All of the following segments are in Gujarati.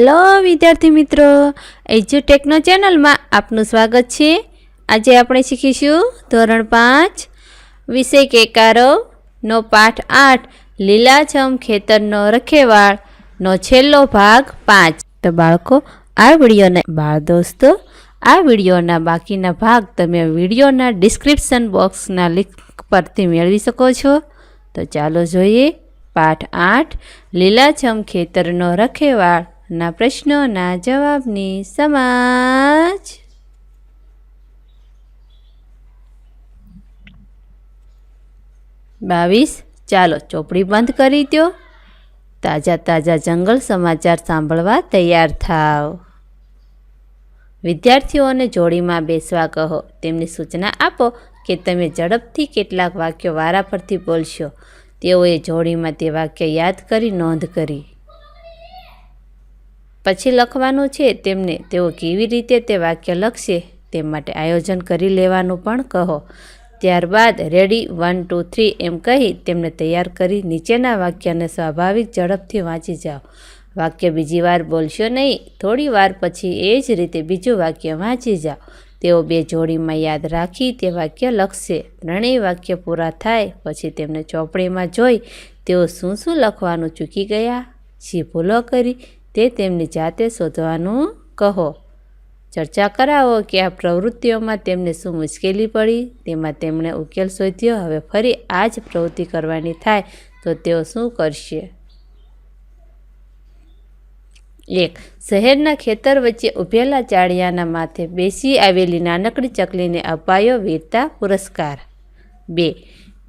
હેલો વિદ્યાર્થી મિત્રો એજ્યુટેકનો ચેનલમાં આપનું સ્વાગત છે. આજે આપણે શીખીશું ધોરણ પાંચ, વિષય કેકારો, નો પાઠ આઠ, લીલાછમ ખેતરનો રખેવાળનો છેલ્લો ભાગ પાંચ. તો બાળકો, આ વિડીયોના, બાળ દોસ્તો, આ વિડીયોના બાકીના ભાગ તમે વિડીયોના ડિસ્ક્રિપ્શન બોક્સના લિંક પરથી મેળવી શકો છો. તો ચાલો જોઈએ, પાઠ આઠ, લીલાછમ ખેતરનો રખેવાળના પ્રશ્નોના જવાબની સમાજ. બાવીસ, ચાલો ચોપડી બંધ કરી દો તાજા તાજા જંગલ સમાચાર સાંભળવા તૈયાર થાવ વિદ્યાર્થીઓને જોડીમાં બેસવા કહો. તેમની સૂચના આપો કે તમે ઝડપથી કેટલાક વાક્યો પરથી બોલશો. તેઓએ જોડીમાં તે વાક્ય યાદ કરી નોંધ કરી. પછી લખવાનું છે, તેમને તેઓ કેવી રીતે તે વાક્ય લખશે તે માટે આયોજન કરી લેવાનું પણ કહો. ત્યારબાદ રેડી, વન, ટુ, થ્રી, એમ કહી તેમને તૈયાર કરી નીચેના વાક્યને સ્વાભાવિક ઝડપથી વાંચી જાઓ. વાક્ય બીજી વાર બોલશો નહીં, થોડી વાર પછી એ જ રીતે બીજું વાક્ય વાંચી જાઓ. તેઓ બે જોડીમાં યાદ રાખી તે વાક્ય લખશે. ત્રણેય વાક્ય પૂરા થાય, પછી તેમને ચોપડીમાં જોઈ તેઓ શું શું લખવાનું ચૂકી ગયા? જે ભૂલો કરી? તે તેમની જાતે શોધવાનું કહો. ચર્ચા કરાવો કે આ પ્રવૃત્તિઓમાં તેમને શું મુશ્કેલી પડી, તેમાં તેમણે ઉકેલ શોધ્યો, હવે ફરી આ જ પ્રવૃત્તિ કરવાની થાય તો તેઓ શું કરશે? એક, શહેરના ખેતર વચ્ચે ઊભેલા ચાળિયાના માથે બેસી આવેલી નાનકડી ચકલીને અપાયો વીરતા પુરસ્કાર. બે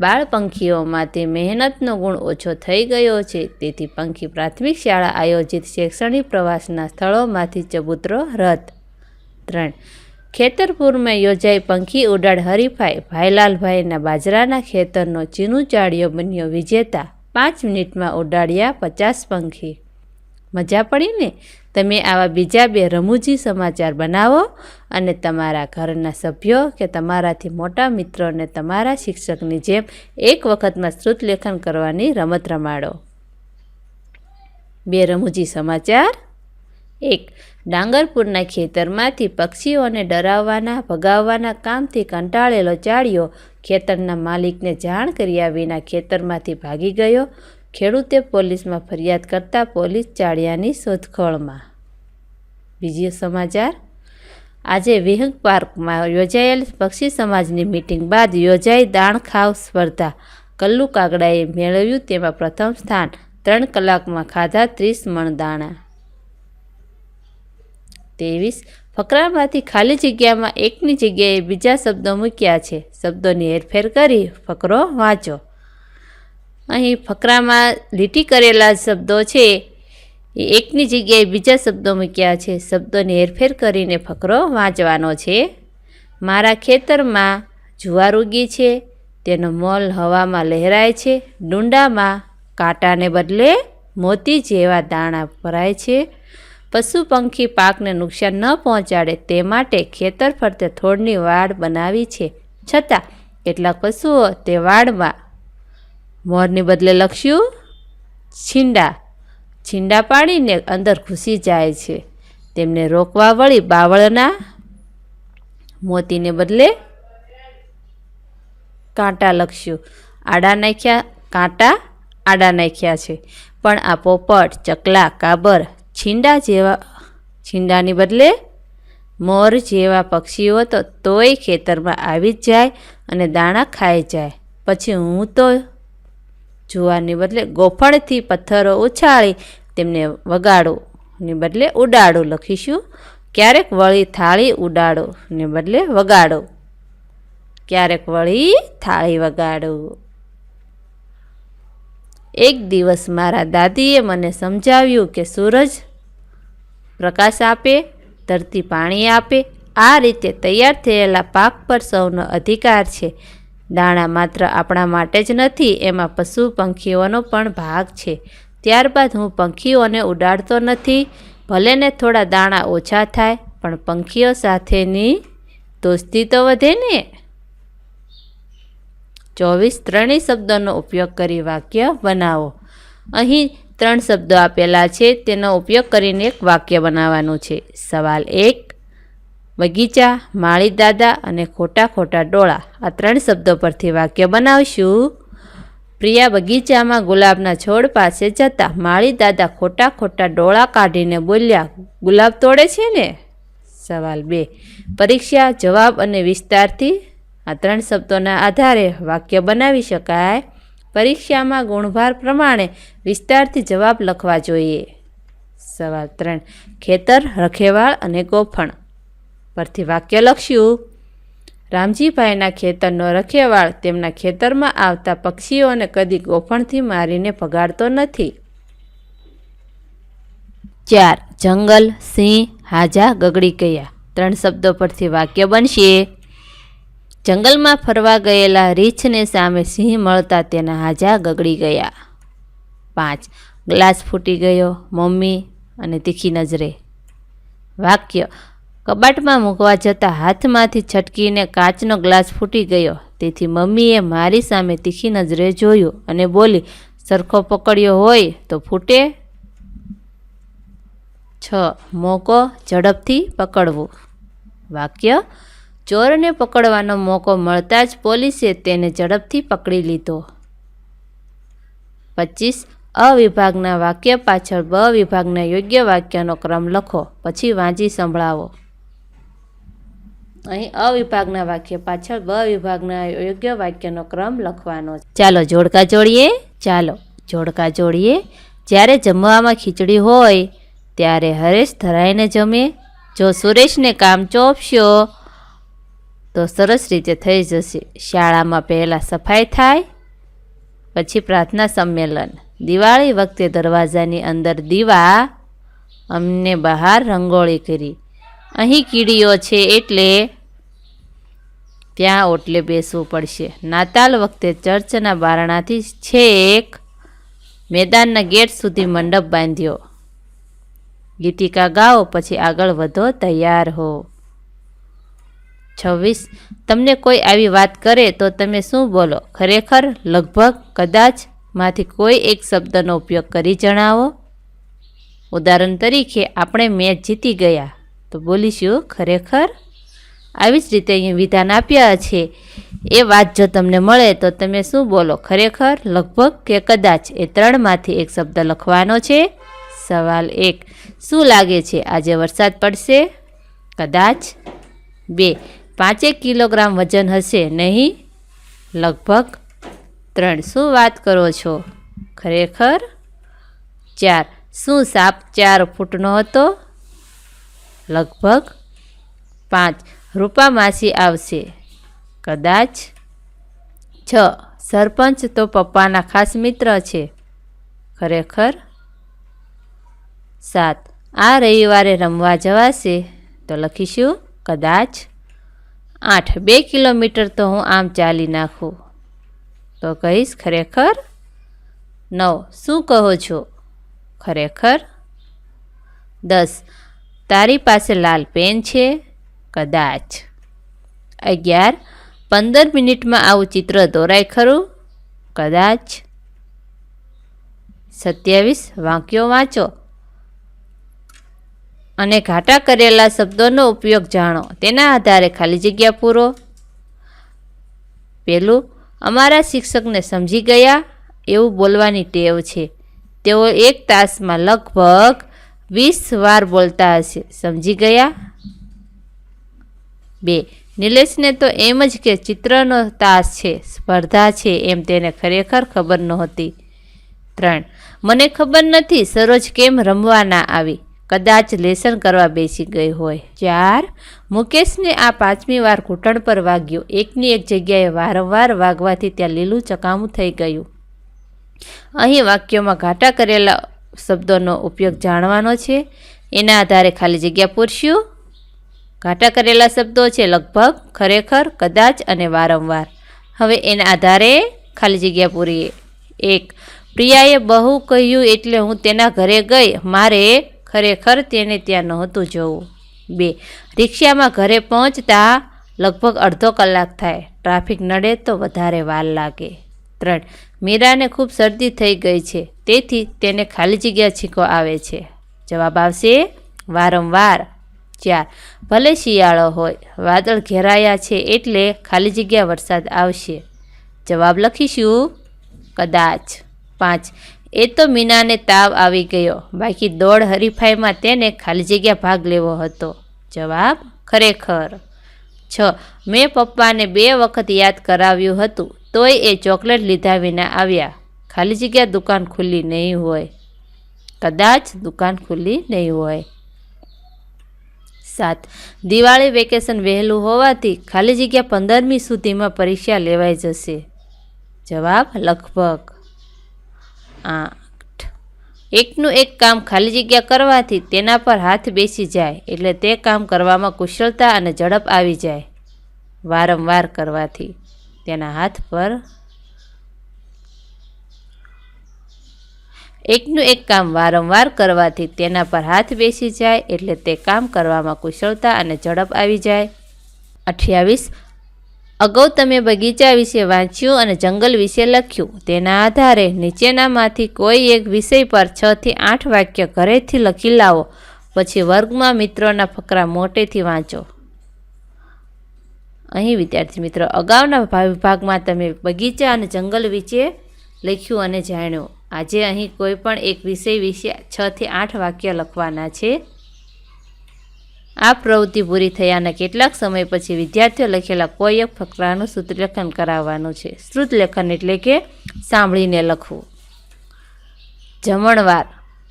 બાળ પંખીઓમાં મહેનતનો ગુણ ઓછો થઈ ગયો છે. તેથી પંખી પ્રાથમિક શાળા આયોજિત શૈક્ષણિક પ્રવાસના સ્થળોમાંથી ચબૂતરો રદ. ત્રણ. ખેતરપુરમાં યોજાઈ પંખી ઉડાડ હરીફાઈ ભાઈલાલભાઈના બાજરાના ખેતરનો ચીનું ચાળિયો બન્યો વિજેતા. પાંચ મિનિટમાં ઉડાડ્યા પચાસ પંખી. મજા પડી ને? તમે આવા બીજા બે રમૂજી સમાચાર બનાવો અને તમારા ઘરના સભ્યો કે તમારાથી મોટા મિત્રોને તમારા શિક્ષકની જેમ એક વખતમાં શ્રુતલેખન કરવાની રમત રમાડો. બે રમૂજી સમાચાર. એક, ડાંગરપુરના ખેતરમાંથી પક્ષીઓને ડરાવવાના, ભગાવવાના કામથી કંટાળેલો ચાળિયો ખેતરના માલિકને જાણ કર્યા વિના ખેતરમાંથી ભાગી ગયો. ખેડૂતે પોલીસમાં ફરિયાદ કરતા પોલીસ ચાળિયાની શોધખોળમાં. બીજી સમાચાર. આજે વિહંગ પાર્કમાં યોજાયેલ પક્ષી સમાજની મિટિંગ બાદ યોજાઈ દાણ ખાવ સ્પર્ધા. કલ્લુ કાગડાએ મેળવ્યું તેમાં પ્રથમ સ્થાન, ત્રણ કલાકમાં ખાધા ત્રીસ મણ દાણા. ત્રેવીસ. ફકરામાંથી ખાલી જગ્યામાં એકની જગ્યાએ બીજા શબ્દો મૂક્યા છે. શબ્દોની હેરફેર કરી ફકરો વાંચો. અહીં ફકરામાં લીટી કરેલા શબ્દો છે. એ એકની જગ્યાએ બીજા શબ્દો મૂક્યા છે. શબ્દોની હેરફેર કરીને ફકરો વાંચવાનો છે. મારા ખેતરમાં જુવાર ઉગી છે. તેનો મોલ હવામાં લહેરાય છે. ડુંડામાં કાંટાને બદલે મોતી જેવા દાણા ભરાય છે. પશુ પંખી પાકને નુકસાન ન પહોંચાડે તે માટે ખેતર ફરતે થોડની વાડ બનાવી છે. છતાં, કેટલાક પશુઓ તે વાડમાં મોરની બદલે લખ્યું, છીંડા. છીંડા પાડીને અંદર ઘૂસી જાય છે. તેમને રોકવા વળી બાવળના મોતીને બદલે કાંટા લખ્યું. આડા નાખ્યા, કાંટા આડા નાખ્યા છે. પણ આ પોપટ, ચકલા, કાબર, છીંડા જેવા, છીંડાની બદલે મોર જેવા પક્ષીઓ તો તોય ખેતરમાં આવી જ જાય અને દાણા ખાઈ જાય. પછી હું તો જુવારની બદલે ગોફણથી પથ્થરો ઉછાળી તેમને વગાડો ને બદલે ઉડાડો લખીશું. ક્યારેક વળી થાળી ઉડાડો ને બદલે વગાડો. ક્યારેક વળી થાળી વગાડો. એક દિવસ મારા દાદીએ મને સમજાવ્યું કે સૂરજ પ્રકાશ આપે, ધરતી પાણી આપે. આ રીતે તૈયાર થયેલા પાક પર સૌનો અધિકાર છે. દાણા માત્ર આપણા માટે જ નથી, એમાં પશુ પંખીઓનો પણ ભાગ છે. ત્યારબાદ હું પંખીઓને ઉડાડતો નથી ભલે ને થોડા દાણા ઓછા થાય, પણ પંખીઓ સાથેની દોસ્તી તો વધે ને? ચોવીસ ત્રણેય શબ્દોનો ઉપયોગ કરી વાક્ય બનાવો. અહીં ત્રણ શબ્દો આપેલા છે, તેનો ઉપયોગ કરીને એક વાક્ય બનાવવાનું છે. સવાલ એક બગીચા, માળી દાદા અને ખોટા ખોટા ડોળા આ ત્રણ શબ્દો પરથી વાક્ય બનાવશું. પ્રિયા બગીચામાં ગુલાબના છોડ પાસે જતા માળી દાદા ખોટા ખોટા ડોળા કાઢીને બોલ્યા, ગુલાબ તોડે છે ને? સવાલ બે. પરીક્ષા, જવાબ અને વિસ્તારથી આ ત્રણ શબ્દોના આધારે વાક્ય બનાવી શકાય. પરીક્ષામાં ગુણભાર પ્રમાણે વિસ્તારથી જવાબ લખવા જોઈએ. સવાલ ત્રણ. ખેતર, રખેવાળ અને ગોફણ. પરથી વાક્ય લખ્યું. રામજીભાઈના ખેતરનો રખેવાળ તેમના ખેતરમાં આવતા પક્ષીઓને કદી ગોફણથી મારીને ભગાડતો નથી. ચાર, જંગલ, સિંહ, હાજા, ગગડી ગયા ત્રણ શબ્દો પરથી વાક્ય બનશે. જંગલમાં ફરવા ગયેલા રીંછને સામે સિંહ મળતા તેના હાજા ગગડી ગયા. પાંચ, ગ્લાસ ફૂટી ગયો, મમ્મી અને તીખી નજરે. વાક્ય કબાટમાં મૂકવા જતાં હાથમાંથી છટકીને કાચનો ગ્લાસ ફૂટી ગયો. તેથી મમ્મીએ મારી સામે તીખી નજરે જોયું અને બોલી, સરખો પકડ્યો હોય તો ફૂટે. છ, મોકો ઝડપથી પકડવો. વાક્ય, ચોરને પકડવાનો મોકો મળતા જ પોલીસે તેને ઝડપથી પકડી લીધો. પચીસ, અ વિભાગના વાક્ય પાછળ બ વિભાગના યોગ્ય વાક્યનો ક્રમ લખો, પછી વાંચી સંભળાવો. અહીં અ વિભાગના વાક્ય પાછળ બ વિભાગના યોગ્ય વાક્યનો ક્રમ લખવાનો છે. ચાલો જોડકા જોડીએ, ચાલો જોડકા જોડીએ. જ્યારે જમવામાં ખીચડી હોય, ત્યારે હરેશ ધરાઈને જમે. જો સુરેશને કામ ચોપશો તો સરસ રીતે થઈ જશે. શાળામાં પહેલાં સફાઈ થાય, પછી પ્રાર્થના સંમેલન. દિવાળી વખતે દરવાજાની અંદર દીવા, અમને બહાર રંગોળી કરી. અહીં કીડીઓ છે એટલે ત્યાં ઓટલે બેસવું પડશે. નાતાલ વખતે ચર્ચના બારણાથી છેક મેદાનના ગેટ સુધી મંડપ બાંધ્યો. ગીતિકા ગાઓ, પછી આગળ વધો, તૈયાર હો. છવ્વીસ, તમને કોઈ આવી વાત કરે તો તમે શું બોલો? ખરેખર લગભગ કદાચમાંથી કોઈ એક શબ્દનો ઉપયોગ કરી જણાવો? ઉદાહરણ તરીકે, આપણે મેચ જીતી ગયા. તો બોલીશું ખરેખર? આવી જ રીતે અહીંયા વિધાન આપ્યા છે. એ વાત જો તમને મળે તો તમે શું બોલો? ખરેખર? લગભગ કે કદાચ? એ ત્રણમાંથી એક શબ્દ લખવાનો છે. સવાલ એક, શું લાગે છે આજે વરસાદ પડશે? કદાચ. બે, પાંચેક કિલોગ્રામ વજન હશે નહીં? લગભગ. ત્રણ, શું વાત કરો છો? ખરેખર. ચાર, શું સાપ ચાર ફૂટનો હતો? લગભગ પાંચ. રૂપા માસી આવશે. કદાચ છ. સરપંચ તો પપ્પાના ખાસ મિત્ર છે. ખરેખર સાત. આ રવિવારે રમવા જવાશે. તો લખીશું, કદાચ આઠ. બે કિલોમીટર તો હું આમ ચાલી નાખું. તો કહીશ, ખરેખર નવ. શું કહો છો? ખરેખર દસ. તારી પાસે લાલ પેન છે? કદાચ. અગિયાર. પંદર મિનિટમાં આવું ચિત્ર દોરાય ખરું? કદાચ. સત્યાવીસ. વાક્યો વાંચો. અને ઘાટા કરેલા શબ્દોનો ઉપયોગ જાણો. તેના આધારે ખાલી જગ્યા પૂરો. પેલું, અમારા શિક્ષકને સમજી ગયા? એવું બોલવાની ટેવ છે. તેઓ એક તાસમાં લગભગ વીસ વાર બોલતા હશે. સમજી ગયા? બે. નિલેશને તો એમ જ કે ચિત્રનો તાસ છે, સ્પર્ધા છે એમ તેને ખરેખર ખબર નહોતી. ત્રણ. મને ખબર નથી સરોજ કેમ રમવા ના આવી. કદાચ લેસન કરવા બેસી ગઈ હોય. ચાર. મુકેશને આ પાંચમી વાર ઘૂંટણ પર વાગ્યો. એકની એક જગ્યાએ વારંવાર વાગવાથી ત્યાં લીલું ચકામું થઈ ગયું. અહીં વાક્યોમાં ઘાટા કરેલા શબ્દોનો ઉપયોગ જાણવાનો છે. એના આધારે ખાલી જગ્યા પૂરશું. ઘાટા કરેલા શબ્દો છે લગભગ, ખરેખર, કદાચ અને વારંવાર. હવે એના આધારે ખાલી જગ્યા પૂરીએ. એક, પ્રિયાએ બહુ કહ્યું એટલે હું તેના ઘરે ગઈ. મારે ખરેખર તેને ત્યાં નહોતું જવું. બે, રિક્ષામાં ઘરે પહોંચતા લગભગ અડધો કલાક થાય. ટ્રાફિક નડે તો વધારે વાર લાગે. ત્રણ, મીરાને ખૂબ શરદી થઈ ગઈ છે. તેથી તેને ખાલી જગ્યા છીંકો આવે છે. જવાબ આવશે, વારંવાર. ચાર. ભલે શિયાળો હોય, વાદળ ઘેરાયા છે એટલે ખાલી જગ્યા વરસાદ આવશે. જવાબ લખીશું, કદાચ. પાંચ. એ તો મીનાને તાવ આવી ગયો. બાકી દોડ હરીફાઈમાં તેને ખાલી જગ્યા ભાગ લેવો હતો. જવાબ ખરેખર. છ. મેં પપ્પાને બે વખત યાદ કરાવ્યું હતું, તોય એ ચોકલેટ લીધા વિના આવ્યા. ખાલી જગ્યા દુકાન ખુલ્લી નહીં હોય. કદાચ દુકાન ખુલ્લી નહીં હોય. સાત. દિવાળી વેકેશન વહેલું હોવાથી ખાલી જગ્યા પંદરમી સુધીમાં પરીક્ષા લેવાઈ જશે. જવાબ લગભગ આઠ. એકનું એક કામ ખાલી જગ્યા કરવાથી તેના પર હાથ બેસી જાય એટલે તે કામ કરવામાં કુશળતા અને ઝડપ આવી જાય. વારંવાર કરવાથી તેના હાથ પર એકનું એક કામ વારંવાર કરવાથી તેના પર હાથ બેસી જાય એટલે તે કામ કરવામાં કુશળતા અને ઝડપ આવી જાય. અઠ્યાવીસ. અગાઉ તમે બગીચા વિશે વાંચ્યું અને જંગલ વિશે લખ્યું. તેના આધારે નીચેનામાંથી કોઈ એક વિષય પર છ થી આઠ વાક્ય ઘરેથી લખી લાવો. પછી વર્ગમાં મિત્રોના ફકરા મોટેથી વાંચો. અહીં વિદ્યાર્થી મિત્રો, અગાઉના વિભાગમાં તમે બગીચા અને જંગલ વિશે લખ્યું અને જાણ્યું. આજે અહીં કોઈ પણ એક વિષય વિશે છ થી આઠ વાક્ય લખવાના છે. આ પ્રવૃત્તિ પૂરી થયાના કેટલાક સમય પછી વિદ્યાર્થીઓ લખેલા કોઈ એક ફકરાનું શ્રુતલેખન કરાવવાનું છે. શ્રુતલેખન એટલે કે સાંભળીને લખવું. જમણવાર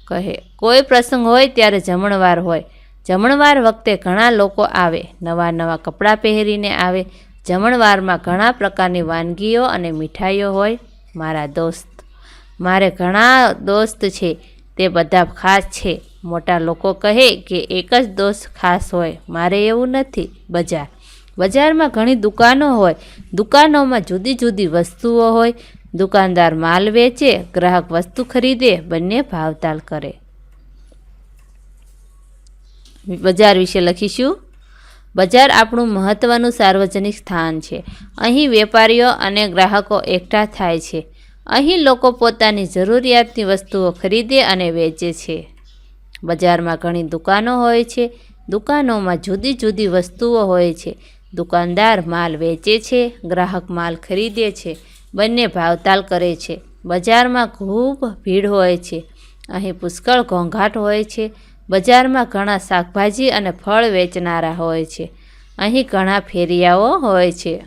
કહે, કોઈ પ્રસંગ હોય ત્યારે જમણવાર હોય. જમણવાર વખતે ઘણા લોકો આવે, નવા નવા કપડાં પહેરીને આવે. જમણવારમાં ઘણા પ્રકારની વાનગીઓ અને મીઠાઈઓ હોય. મારા દોસ્ત મારે ઘણા દોસ્ત છે, તે બધા ખાસ છે. મોટા લોકો કહે કે એક જ દોસ્ત ખાસ હોય. મારે એવું નથી, બજાર. બજારમાં ઘણી દુકાનો હોય. દુકાનોમાં જુદી જુદી વસ્તુઓ હોય. દુકાનદાર માલ વેચે, ગ્રાહક વસ્તુ ખરીદે, બંને ભાવતાલ કરે. બજાર વિશે લખીશું. બજાર આપણું મહત્ત્વનું સાર્વજનિક સ્થાન છે. અહીં વેપારીઓ અને ગ્રાહકો એકઠા થાય છે. અહીં લોકો પોતાની જરૂરિયાતની વસ્તુઓ ખરીદે અને વેચે છે. બજારમાં ઘણી દુકાનો હોય છે. દુકાનોમાં જુદી જુદી વસ્તુઓ હોય છે. દુકાનદાર માલ વેચે છે, ગ્રાહક માલ ખરીદે છે, બંને ભાવતાલ કરે છે. બજારમાં ખૂબ ભીડ હોય છે. અહીં પુષ્કળ ઘોંઘાટ હોય છે. બજારમાં ઘણા શાકભાજી અને ફળ વેચનારા હોય છે. અહીં ઘણા ફેરિયાઓ હોય છે.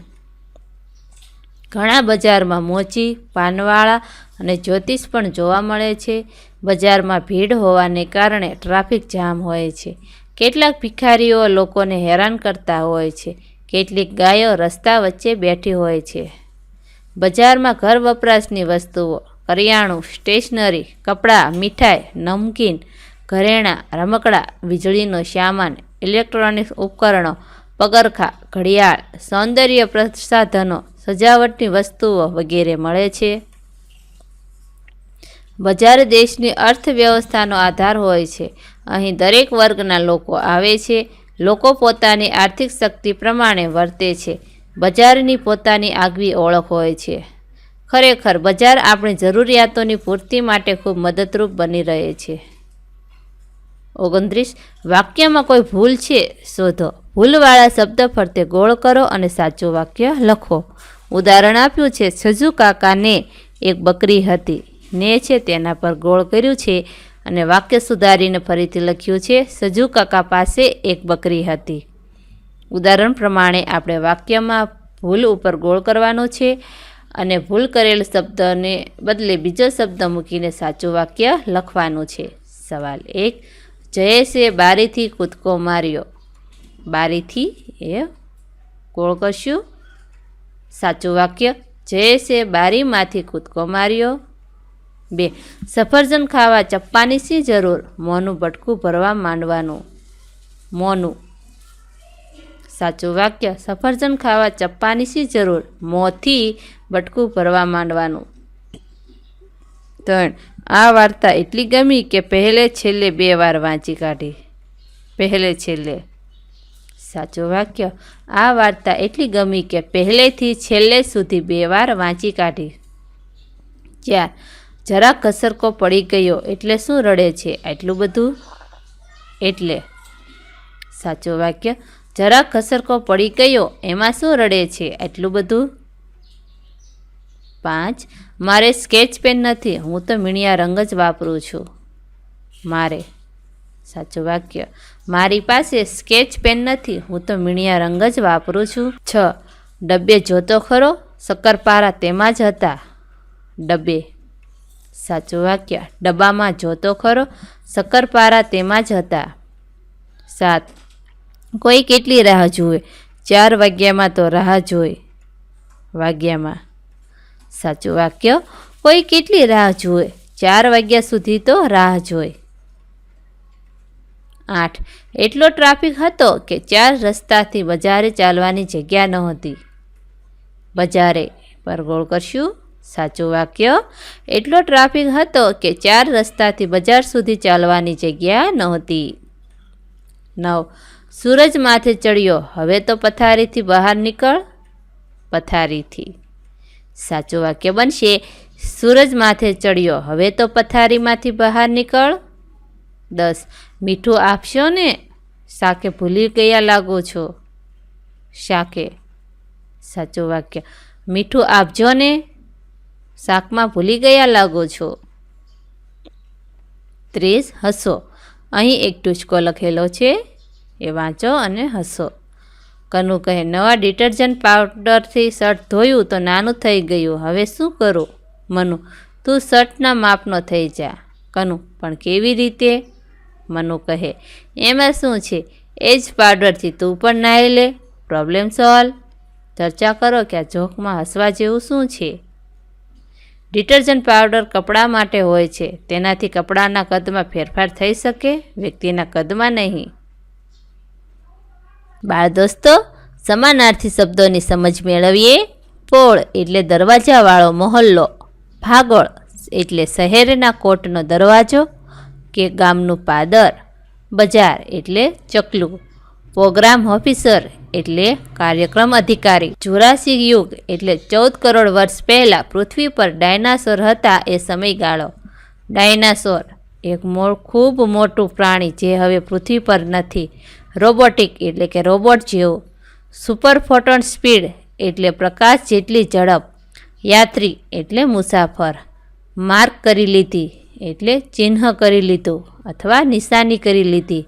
ઘણા બજારમાં મોચી, પાનવાળા અને જ્યોતિષ પણ જોવા મળે છે. બજારમાં ભીડ હોવાને કારણે ટ્રાફિક જામ હોય છે. કેટલાક ભિખારીઓ લોકોને હેરાન કરતા હોય છે. કેટલીક ગાયો રસ્તા વચ્ચે બેઠી હોય છે. બજારમાં ઘર વપરાશની વસ્તુઓ, કરિયાણું, સ્ટેશનરી, કપડાં, મીઠાઈ, નમકીન, ઘરેણાં, રમકડાં, વીજળીનો સામાન, ઇલેક્ટ્રોનિક્સ ઉપકરણો, પગરખા, ઘડિયાળ, સૌંદર્ય પ્રસાધનો સજાવટની વસ્તુઓ વગેરે મળે છે. બજાર દેશની અર્થવ્યવસ્થાનો આધાર હોય છે. અહીં દરેક વર્ગના લોકો આવે છે. લોકો પોતાની આર્થિક શક્તિ પ્રમાણે વર્તે છે. બજારની પોતાની આગવી ઓળખ હોય છે. ખરેખર, બજાર આપણી જરૂરિયાતોની પૂર્તિ માટે ખૂબ મદદરૂપ બની રહે છે. ઓગણત્રીસ, વાક્યમાં કોઈ ભૂલ છે? શોધો. ભૂલવાળા શબ્દ ફરતે ગોળ કરો અને સાચું વાક્ય લખો. ઉદાહરણ આપ્યું છે, સજુ કાકાને એક બકરી હતી. ને છે તેના પર ગોળ કર્યું છે અને વાક્ય સુધારીને ફરીથી લખ્યું છે, સજુ કાકા પાસે એક બકરી હતી. ઉદાહરણ પ્રમાણે આપણે વાક્યમાં ભૂલ ઉપર ગોળ કરવાનો છે અને ભૂલ કરેલ શબ્દને બદલે બીજો શબ્દ મૂકીને સાચું વાક્ય લખવાનું છે. સવાલ એક, જયેશે બારીથી કૂદકો માર્યો. બારીથી એ ગોળ કરશું. સાચું વાક્ય જયેશે બારીમાંથી કૂદકો માર્યો. બે, સફરજન ખાવા ચપ્પાની શી જરૂર? મોંનું બટકું ભરવા માંડવાનું. મોંનું. સાચું વાક્ય, સફરજન ખાવા ચપ્પાની શી જરૂર? મોંથી બટકું ભરવા માંડવાનું. ત્રણ, આ વાર્તા એટલી ગમી કે પહેલે છેલ્લે બે વાર વાંચી કાઢી. પહેલે છેલ્લે. સાચું વાક્ય. આ વાર્તા એટલી ગમી કે પહેલેથી છેલ્લે સુધી બે વાર વાંચી કાઢી. ચાર જરા કસરકો પડી ગયો એટલે શું રડે છે? આટલું બધું? એટલે. સાચું વાક્ય. જરા કસરકો પડી ગયો, એમાં શું રડે છે? આટલું બધું? પાંચ. મારે સ્કેચ પેન નથી, હું તો મીણિયા રંગ જ વાપરું છું. મારે. સાચું વાક્ય. મારી પાસે સ્કેચ પેન નથી, હું તો મીણિયા રંગ જ વાપરું છું. છ. ડબ્બે જોતો ખરો શક્કરપારા તેમાં જ હતા. ડબ્બે. સાચું વાક્ય, ડબ્બામાં જોતો ખરો શક્કરપારા તેમાં જ હતા. સાત. કોઈ કેટલી રાહ જુએ? ચાર વાગ્યામાં તો રાહ જોઈ. વાગ્યામાં. સાચું વાક્ય, કોઈ કેટલી રાહ જુએ? ચાર વાગ્યા સુધી તો રાહ જોઈ. આઠ. એટલો ટ્રાફિક હતો કે ચાર રસ્તાથી બજારે ચાલવાની જગ્યા નહોતી. બજારે, પર ગોળ કરશું. સાચું વાક્ય, એટલો ટ્રાફિક હતો કે ચાર રસ્તાથી બજાર સુધી ચાલવાની જગ્યા નહોતી. નવ. સૂરજ માથે ચડ્યો. હવે તો પથારીથી બહાર નીકળ. પથારીથી. સાચું વાક્ય બનશે. સૂરજ માથે ચડ્યો. હવે તો પથારીમાંથી બહાર નીકળ. દસ. મીઠું આપશો ને? શાકે ભૂલી ગયા લાગો છો? શાકે. સાચું વાક્ય. મીઠું આપજો ને? શાકમાં ભૂલી ગયા લાગો છો? ત્રીસ, હસો. અહીં એક ટૂચકો લખેલો છે. એ વાંચો અને હસો. કનુ કહે, નવા ડિટર્જન્ટ પાવડરથી શર્ટ ધોયું તો નાનું થઈ ગયું. હવે શું કરું? મનુ, તું શર્ટના માપનો થઈ જા. કનુ, પણ કેવી રીતે? મનુ કહે, એમાં શું છે? એ જ પાવડરથી તું પણ નાહી લે? પ્રોબ્લેમ સોલ્વ ચર્ચા કરો કે આ જોકમાં હસવા જેવું શું છે? ડિટર્જન્ટ પાવડર કપડાં માટે હોય છે. તેનાથી કપડાના કદમાં ફેરફાર થઈ શકે, વ્યક્તિના કદમાં નહીં. બાળ દોસ્તો, સમાનાર્થી શબ્દોની સમજ મેળવીએ. પોળ એટલે દરવાજાવાળો મહોલ્લો. ભાગોળ એટલે શહેરના કોટનો દરવાજો. કે ગામનું પાદર, બજાર એટલે ચકલું. પ્રોગ્રામ ઓફિસર એટલે કાર્યક્રમ અધિકારી. જુરાસિક યુગ એટલે ચૌદ કરોડ વર્ષ પહેલાં પૃથ્વી પર ડાયનાસોર હતા એ સમયગાળો. ડાયનાસોર એક મો, ખૂબ મોટું પ્રાણી જે હવે પૃથ્વી પર નથી. રોબોટિક એટલે કે રોબોટ જેવું. સુપર ફોટોન સ્પીડ એટલે પ્રકાશ જેટલી ઝડપ. યાત્રી એટલે મુસાફર. માર્ક કરી લીધી. એટલે ચિહ્ન કરી લીધું અથવા નિશાની કરી લીધી.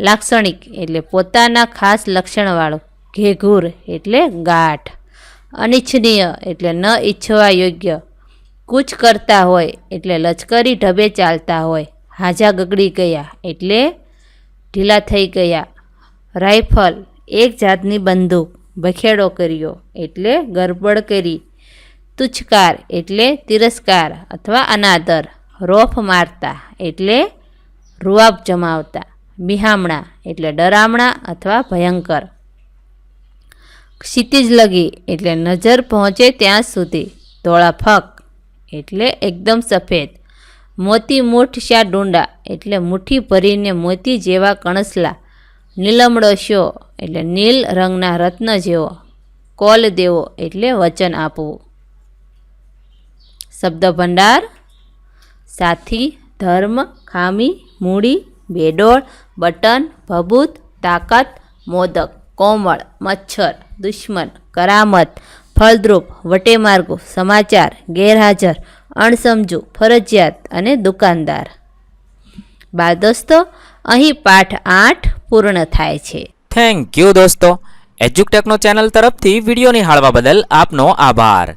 લાક્ષણિક એટલે પોતાના ખાસ લક્ષણવાળું. ઘેઘૂર એટલે ગાંઠ અનિચ્છનીય એટલે ન ઈચ્છવા યોગ્ય. કૂચ કરતા હોય એટલે લચકરી ઢબે ચાલતા હોય. હાજા ગગડી ગયા એટલે ઢીલા થઈ ગયા. રાઇફલ એક જાતની બંદૂક બખેડો કર્યો એટલે ગરબડ કરી. તુચ્છકાર એટલે તિરસ્કાર અથવા અનાદર. રોફ મારતા એટલે રૂઆબ જમાવતા, બિહામણા એટલે ડરામણા અથવા ભયંકર. ક્ષિતિજ લગી એટલે નજર પહોંચે ત્યાં સુધી, ધોળા ફક એટલે એકદમ સફેદ. મોતી મૂઠ ડુંડા એટલે મુઠ્ઠી ભરીને મોતી જેવા કણસલા. નીલમડો શો એટલે નીલ રંગના રત્ન જેવો. કોલ દેવો એટલે વચન આપવું. શબ્દ ભંડાર સાથી, ધર્મ, ખામી, મૂડી, બેડોળ, બટન, ભભૂત, તાકાત, મોદક, કોમળ, મચ્છર, દુશ્મન, કરામત, ફળદ્રુપ, વટેમાર્ગો, સમાચાર, ગેરહાજર, અણસમજુ, ફરજિયાત અને દુકાનદાર. બાળ દોસ્તો, અહીં પાઠ આઠ પૂર્ણ થાય છે. થેન્ક યુ દોસ્તો. એજ્યુકટેકનો ચેનલ તરફથી વીડિયો નિહાળવા બદલ આપનો આભાર.